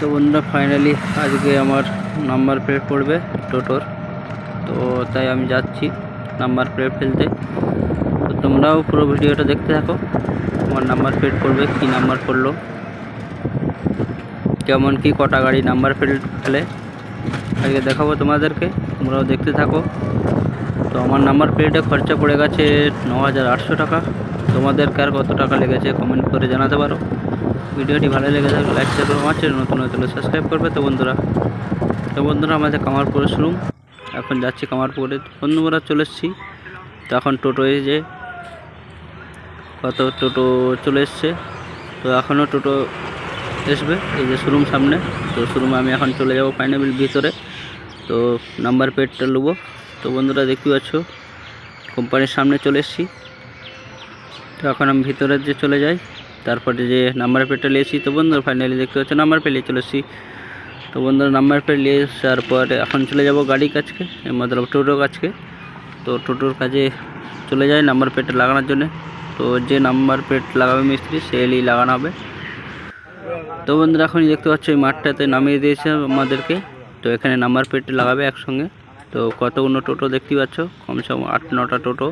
তো বন্ধুরা ফাইনালি আজকে আমার নাম্বার প্লেট পড়বে টোটোর তো তাই আমি যাচ্ছি নাম্বার প্লেট ফেলতে। তো তোমরাও পুরো ভিডিওটা দেখতে থাকো আমার নাম্বার প্লেট পড়বে, কী নাম্বার পড়ল। কেমন কি কটা গাড়ি নাম্বার প্লেট ফেলে, আজকে দেখাবো তোমাদেরকে, তোমরাও দেখতে থাকো। তো আমার নাম্বার প্লেটে খরচা পড়ে গেছে ন টাকা। তোমাদের কার কত টাকা লেগেছে কমেন্ট করে জানাতে পারো। ভিডিওটি ভালো লেগে থাকলে লাইক শেয়ার করো, আমার চ্যানেল নতুন নতুন সাবস্ক্রাইব করবে। তো বন্ধুরা তো বন্ধুরা, আমাদের কামারপুরে শুনুন এখন যাচ্ছি কামারপুরে। বন্ধুরা চলে এসেছি। তো এখন টোটো যে, কত টোটো চলে এসছে। তো এখনও টোটো আসবে এই যে শোরুম সামনে। তো শোরুমে আমি এখন চলে যাব ফাইনাবিল ভিতরে। তো নাম্বার প্লেটটা নেব তো বন্ধুরা দেখতে পাচ্ছ কোম্পানির সামনে চলে এসেছি। তো এখন আমি ভিতরে যে চলে যাই তারপরে যে নাম্বার প্লেটটা নিয়েছি, তো বন্ধুরা ফাইনালি দেখতে পাচ্ছ নাম্বার প্লেট চলে এসেছি। তো বন্ধুরা নাম্বার প্লেট নিয়ে আসার পরে এখন চলে যাব গাড়ি কাছকে মতলব টোটোর কাছকে তো টোটোর কাজে চলে যায় নাম্বার প্লেটটা লাগানোর জন্য। তো যে নাম্বার প্লেট লাগাবে মিস্ত্রি সে এলেই লাগানো হবে। তো বন্ধুরা এখনই দেখতে পাচ্ছ এই মাঠটাতে নামিয়ে দিয়েছে আমাদেরকে। তো এখানে নাম্বার প্লেট লাগাবে একসঙ্গে। তো কতগুলো টোটো দেখতে পাচ্ছ? কমসে কম আট নটা টোটো।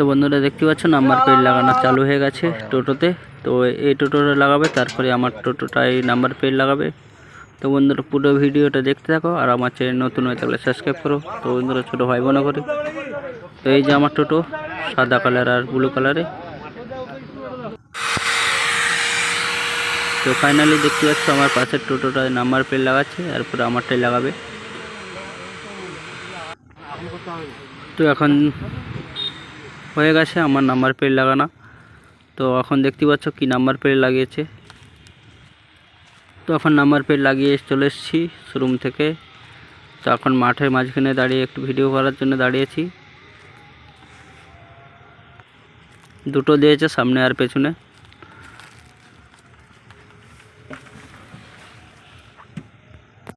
তো বন্ধুরা দেখতে পাচ্ছ নাম্বার প্লেট লাগানো চালু হয়ে গেছে টোটোতে। তো এই টোটোটা লাগাবে তারপরে আমার টোটোটা এই নাম্বার প্লেট লাগাবে। তো বন্ধুরা পুরো ভিডিওটা দেখতে থাকো আর আমার চ্যানেল নতুন হয়ে থাকলে সাবস্ক্রাইব করো। তো বন্ধুরা ছোটো ভাই বোনা করে। তো এই যে আমার টোটো সাদা কালার আর ব্লু কালারে। তো ফাইনালি দেখতে পাচ্ছ আমার পাশের টোটোটা নাম্বার প্লেট লাগাচ্ছে এরপরে আমারটাই লাগাবে। তো এখন হয়ে গেছে, আমার নাম্বার প্লেট লাগানো। তো এখন দেখতে পাচ্ছ কি নাম্বার প্লেট লাগিয়েছে। তো এখন নাম্বার প্লেট লাগিয়ে চলে এসেছি শোরুম থেকে। তো এখন মাঠের মাঝখানে দাঁড়িয়ে একটু ভিডিও করার জন্য দাঁড়িয়েছি। দুটো দিয়েছে, সামনে আর পেছনে।